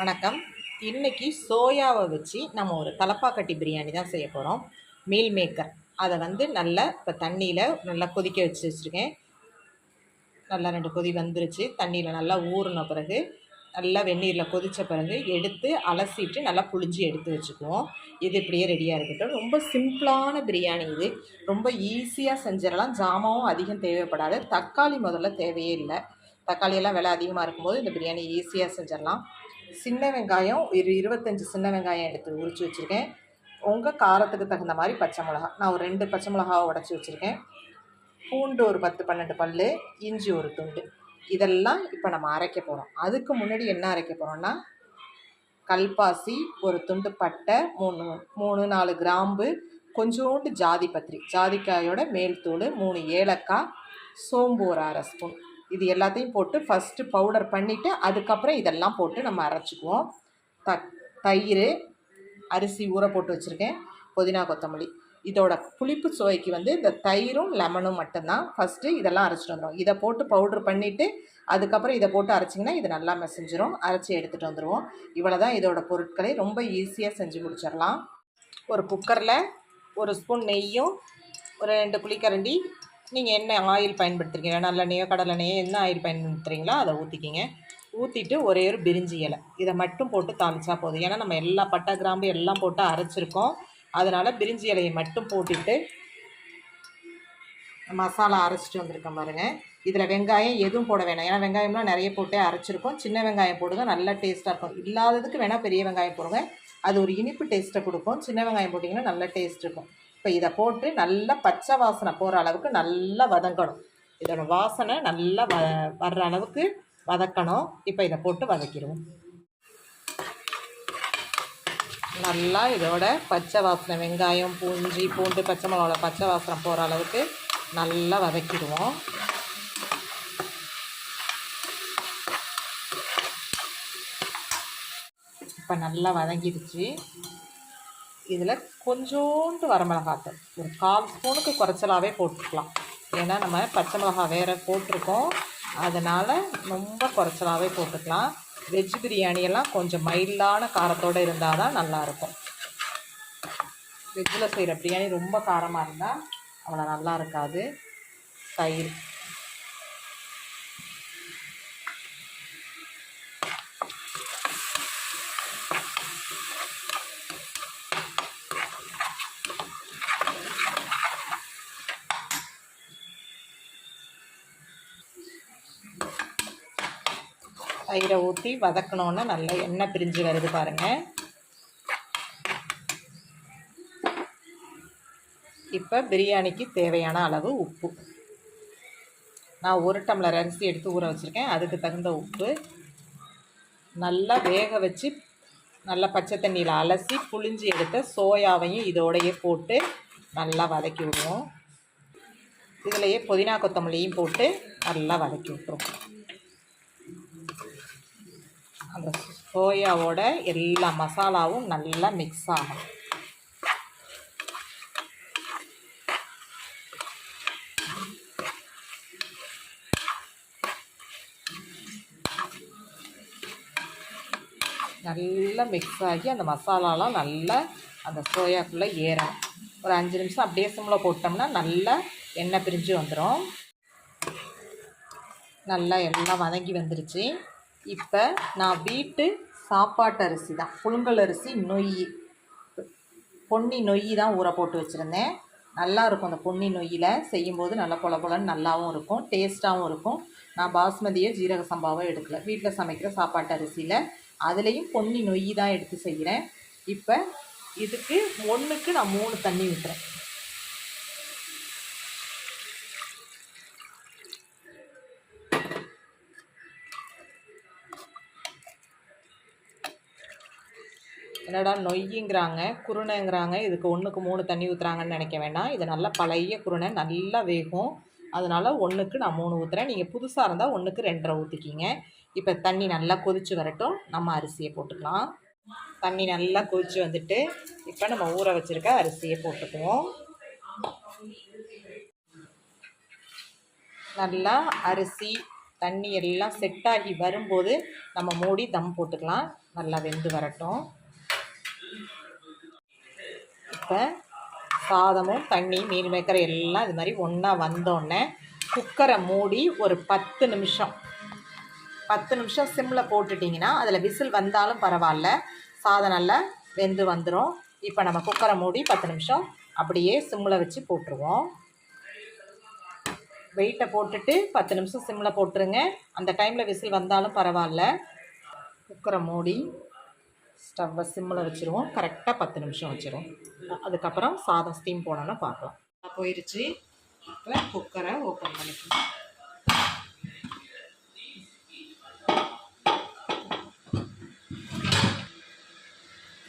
வணக்கம். இன்றைக்கி சோயாவை வச்சு நம்ம ஒரு தலப்பாக்கட்டி பிரியாணி தான் செய்ய போகிறோம் மீல் மேக்கர் அதை வந்து நல்லா இப்போ தண்ணியில் நல்லா கொதிக்க வச்சு வச்சுருக்கேன். நல்லா ரெண்டு கொதி வந்துருச்சு. தண்ணியில் நல்லா ஊறின பிறகு நல்லா வெந்நீரில் கொதித்த பிறகு எடுத்து அலசிட்டு நல்லா புழிஞ்சி எடுத்து வச்சுக்குவோம். இது இப்படியே ரெடியாக இருக்கட்டும். ரொம்ப சிம்பிளான பிரியாணி இது. ரொம்ப ஈஸியாக செஞ்சிடலாம். ஜாமாவும் அதிகம் தேவைப்படாது. தக்காளி முதல்ல தேவையே இல்லை. தக்காளியெல்லாம் விலை அதிகமாக இருக்கும்போது இந்த பிரியாணி ஈஸியாக செஞ்சிடலாம். சின்ன வெங்காயம் ஒரு இருபத்தஞ்சி சின்ன வெங்காயம் எடுத்து உரித்து வச்சுருக்கேன். உங்கள் காரத்துக்கு தகுந்த மாதிரி பச்சை மிளகா. நான் ஒரு ரெண்டு பச்சை மிளகாவை உடச்சி வச்சுருக்கேன். பூண்டு ஒரு பத்து பன்னெண்டு பல் இஞ்சி ஒரு துண்டு. இதெல்லாம் இப்போ நம்ம அரைக்க போகிறோம் அதுக்கு முன்னாடி என்ன அரைக்க போகிறோம்னா கல்பாசி ஒரு துண்டு பட்டை மூணு மூணு நாலு கிராம்பு கொஞ்சோண்டு ஜாதி பத்திரி. ஜாதிக்காயோட மேல் தூள் மூணு ஏலக்காய் சோம்பு ஒரு அரை ஸ்பூன். இது எல்லாத்தையும் போட்டு ஃபஸ்ட்டு பவுடர் பண்ணிவிட்டு அதுக்கப்புறம் இதெல்லாம் போட்டு நம்ம அரைச்சிக்குவோம். த தயிர் அரிசி ஊற போட்டு வச்சுருக்கேன். புதினா கொத்தமல்லி. இதோட புளிப்பு சுவைக்கு வந்து இந்த தயிரும் லெமனும் மட்டும்தான். ஃபஸ்ட்டு இதெல்லாம் அரைச்சிட்டு வந்துடும் இதை போட்டு பவுட்ரு பண்ணிவிட்டு அதுக்கப்புறம் இதை போட்டு அரைச்சிங்கன்னா இது நல்லா மெசஞ்சிரும். அரைச்சி எடுத்துகிட்டு வந்துடுவோம் இவ்வளோ தான் இதோட பொருட்களை ரொம்ப ஈஸியாக செஞ்சு முடிச்சிடலாம். ஒரு குக்கரில் ஒரு ஸ்பூன் நெய்யும் ஒரு ரெண்டு குழிக்கரண்டி நீங்கள் என்ன ஆயில் பயன்படுத்துகிறீங்க நல்லெண்ணெயோ கடலெண்ணெயோ என்ன ஆயில் பயன்படுத்துகிறீங்களோ அதை ஊற்றிக்கிங்க ஊற்றிட்டு ஒரே ஒரு பிரிஞ்சி இலை. இதை மட்டும் போட்டு தாளிச்சா போதும். ஏன்னா நம்ம எல்லா பட்டை கிராம்பு எல்லாம் போட்டு அரைச்சிருக்கோம். அதனால் பிரிஞ்சி இலையை மட்டும் போட்டுட்டு மசாலா அரைச்சிட்டு வந்திருக்கேன் பாருங்கள் இதில் வெங்காயம் எதுவும் போட வேணாம். ஏன்னா வெங்காயம்லாம் நிறைய போட்டே அரைச்சிருக்கோம். சின்ன வெங்காயம் போடுங்க. நல்லா டேஸ்ட்டாக இருக்கும். இல்லாததுக்கு வேணால் பெரிய வெங்காயம் போடுங்க. அது ஒரு இனிப்பு டேஸ்ட்டை கொடுக்கும். சின்ன வெங்காயம் போட்டிங்கன்னா நல்ல டேஸ்ட் இருக்கும். இப்போ இதை போட்டு நல்லா பச்சை வாசனை போகிற அளவுக்கு நல்லா வதங்கணும். இதோட வாசனை நல்லா வ வர்ற அளவுக்கு வதக்கணும். இப்போ இதை போட்டு வதக்கிடுவோம். நல்லா இதோட பச்சை வாசனை வெங்காயம் பூஞ்சி பூண்டு பச்சை மிளகாவோட பச்சை வாசனை போகிற அளவுக்கு நல்லா வதக்கிடுவோம். இப்போ நல்லா வதங்கிடுச்சு. இதில் கொஞ்சோண்டு வரமிளகாத்தூள். ஒரு கால் ஸ்பூனுக்கு குறைச்சலாகவே போட்டுக்கலாம். ஏன்னா நம்ம பச்சை மிளகா வேறு போட்டிருக்கோம். அதனால் ரொம்ப குறைச்சலாகவே போட்டுக்கலாம். வெஜ் பிரியாணியெல்லாம் கொஞ்சம் மைல்டான காரத்தோடு இருந்தால் தான் நல்லாயிருக்கும் வெஜ்ஜில் செய்கிற பிரியாணி ரொம்ப காரமாக இருந்தால் அவ்வளோ நல்லா இருக்காது. தயிர் தயிரை ஊற்றி வதக்கணுன்னா நல்லா எண்ணெய் பிரிஞ்சு வருது பாருங்கள் இப்போ பிரியாணிக்கு தேவையான அளவு உப்பு. நான் ஒரு டம்ளர் அரிசி எடுத்து ஊற வச்சுருக்கேன். அதுக்கு தகுந்த உப்பு. நல்லா வேக வச்சு நல்லா பச்சை தண்ணியில் அலசி புளிஞ்சு எடுத்த சோயாவையும் இதோடையே போட்டு நல்லா வதக்கி விடுவோம். இதிலையே புதினா கொத்தமல்லியும் போட்டு நல்லா வதக்கி விட்டுருவோம். அந்த சோயாவோட எல்லா மசாலாவும் நல்லா மிக்ஸ் ஆகும் நல்லா மிக்ஸ் ஆகி அந்த மசாலாலாம் நல்லா அந்த சோயாக்குள்ளே ஏறும் ஒரு அஞ்சு நிமிஷம் அப்படியே சிம்மில் போட்டோம்னா நல்லா எண்ணெய் பிரிஞ்சு வந்துடும் நல்லா எல்லாம் வதங்கி வந்துருச்சு. இப்போ நான் வீட்டு சாப்பாட்டு அரிசி தான். புழுங்கல் அரிசி நொய். பொன்னி நொய் தான் ஊற போட்டு வச்சுருந்தேன். நல்லா இருக்கும் அந்த பொன்னி நொய்யில். செய்யும்போது நல்லா பொல பொலன்னு நல்லாவும் இருக்கும் டேஸ்ட்டாகவும் இருக்கும். நான் பாஸ்மதியோ ஜீரக சம்பாவோ எடுக்கல. வீட்டில் சமைக்கிற சாப்பாட்டு அரிசியில் அதுலேயும் பொன்னி நொய் தான் எடுத்து செய்கிறேன் இப்போ இதுக்கு ஒன்றுக்கு நான் மூணு தண்ணி விட்டுறேன் என்னடா நொய்யுங்கிறாங்க குருணைங்கிறாங்க இதுக்கு ஒன்றுக்கு மூணு தண்ணி ஊற்றுறாங்கன்னு நினைக்க வேண்டாம். இது நல்லா பழைய குருணை நல்லா வேகும். அதனால் ஒன்றுக்கு நான் மூணு ஊற்றுறேன் நீங்கள் புதுசாக இருந்தால் ஒன்றுக்கு ரெண்டரை ஊற்றிக்கிங்க இப்போ தண்ணி நல்லா கொதித்து வரட்டும். நம்ம அரிசியை போட்டுக்கலாம். தண்ணி நல்லா கொதித்து வந்துட்டு இப்போ நம்ம ஊற வச்சுருக்க அரிசியை போட்டுக்குவோம். நல்லா அரிசி தண்ணி எல்லாம் செட் ஆகி வரும்போது நம்ம மூடி தம் போட்டுக்கலாம். நல்லா வெந்து வரட்டும். இப்போ சாதமும் தண்ணி மீன் மேக்கர் எல்லாம் இது மாதிரி ஒன்றா வந்தோடனே குக்கரை மூடி ஒரு பத்து நிமிஷம். பத்து நிமிஷம் சிம்மில் போட்டுட்டிங்கன்னா அதில் விசில் வந்தாலும் பரவாயில்ல. சாதம் நல்லா வெந்து வந்துடும் இப்போ நம்ம குக்கரை மூடி பத்து நிமிஷம் அப்படியே சிம்மில் வச்சு போட்டுருவோம். வெயிட்டை போட்டுட்டு பத்து நிமிஷம் சிம்மில் போட்டுருங்க. அந்த டைமில் விசில் வந்தாலும் பரவாயில்ல. குக்கரை மூடி ஸ்டவ்வை சிம்மில் வச்சுருவோம். கரெக்டாக பத்து நிமிஷம் வச்சுருவோம். அதுக்கப்புறம் சாதம் ஸ்டீம் போனோன்னு பார்க்கலாம். போயிடுச்சு இப்போ குக்கரை ஓப்பன் பண்ணிக்கலாம்.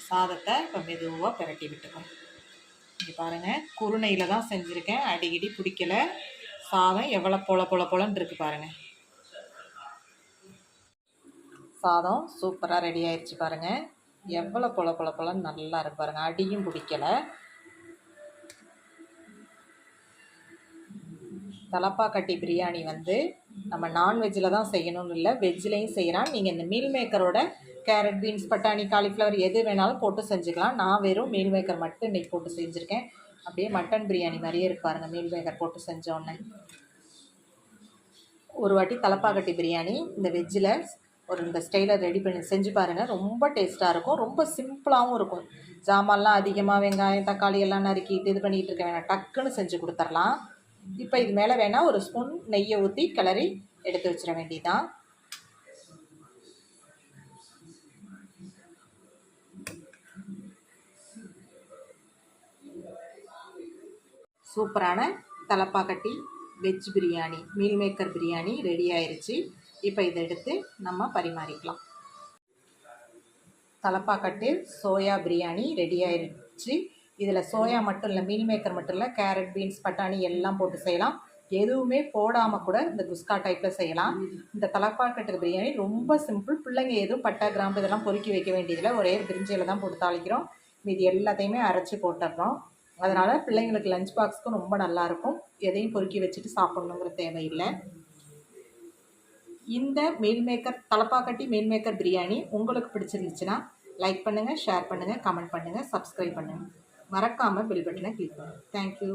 சாதத்தை இப்போ மெதுவாக பிரட்டி விட்டுக்கணும் இங்கே பாருங்கள் குருணையில் தான் செஞ்சுருக்கேன். அடிக்கடி பிடிக்கல. சாதம் எவ்வளோ பொல பொல பொலன்னு இருக்குது பாருங்கள் சாதம் சூப்பராக ரெடி ஆயிடுச்சு பாருங்கள் எவ்வளோ பொல பொல பொலன்னு நல்லா இருக்கு பாருங்கள் அடியும் பிடிக்கல. தலப்பாக்கட்டி பிரியாணி வந்து நம்ம நான்வெஜ்ஜில் தான் செய்யணும்னு இல்லை வெஜ்லேயும் செய்கிறான் நீங்கள் இந்த மீல் மேக்கரோட கேரட் பீன்ஸ் பட்டாணி காலிஃப்ளவர் எது வேணாலும் போட்டு செஞ்சுக்கலாம். நான் வெறும் மீல் மேக்கர் மட்டும் இன்றைக்கி போட்டு செஞ்சுருக்கேன். அப்படியே மட்டன் பிரியாணி மாதிரியே இருப்பாருங்க மீல் மேக்கர் போட்டு செஞ்சோன்னே ஒரு வாட்டி தலப்பாக்கட்டி பிரியாணி இந்த வெஜ்ஜில் ஒரு இந்த ஸ்டைலை ரெடி பண்ணி செஞ்சு பாருங்கள் ரொம்ப டேஸ்ட்டாக இருக்கும். ரொம்ப சிம்பிளாகவும் இருக்கும். ஜாமான்லாம் அதிகமாக வெங்காயம் தக்காளி எல்லாம் நறுக்கிட்டு இது பண்ணிகிட்டு இருக்க வேணாம். டக்குன்னு செஞ்சு கொடுத்துர்லாம். இப்போ இது மேலே வேணால் ஒரு ஸ்பூன் நெய்யை ஊற்றி கிளறி எடுத்து வச்சிட வேண்டியதான் சூப்பரான Thalappakatti veg biryani meal maker biryani ready ஆயிடுச்சு இப்போ இதை எடுத்து நம்ம பரிமாறிக்கலாம். தலப்பாக்கட்டு சோயா பிரியாணி ரெடி ஆயிடுச்சு இதில் சோயா மட்டும் இல்லை மீல் மேக்கர் மட்டும் இல்லை கேரட் பீன்ஸ் பட்டாணி எல்லாம் போட்டு செய்யலாம். எதுவுமே போடாமல் கூட இந்த குஸ்கா டைப்பில் செய்யலாம். இந்த தலப்பாக்கட்டு பிரியாணி ரொம்ப சிம்பிள் பிள்ளைங்க எதுவும் பட்டை கிராம்பு இதெல்லாம் பொறுக்கி வைக்க வேண்டியதில்லை. ஒரே பிரிஞ்சியில் தான் போட்டு தாளிக்கிறோம். மீதி எல்லாத்தையுமே அரைச்சி போட்டுடுறோம் அதனால் பிள்ளைங்களுக்கு லஞ்ச் பாக்ஸ்க்கும் ரொம்ப நல்லாயிருக்கும் எதையும் பொறுக்கி வச்சுட்டு சாப்பிட்ணுங்கிற தேவையில்லை. இந்த meal maker Thalappakatti meal maker biryani உங்களுக்கு பிடிச்சிருந்துச்சுன்னா லைக் பண்ணுங்கள் ஷேர் பண்ணுங்கள் கமெண்ட் பண்ணுங்கள் சப்ஸ்கிரைப் பண்ணுங்கள் மறக்காமல் பெல் பட்டனை கிளிக் பண்ணுங்கள் தேங்க்யூ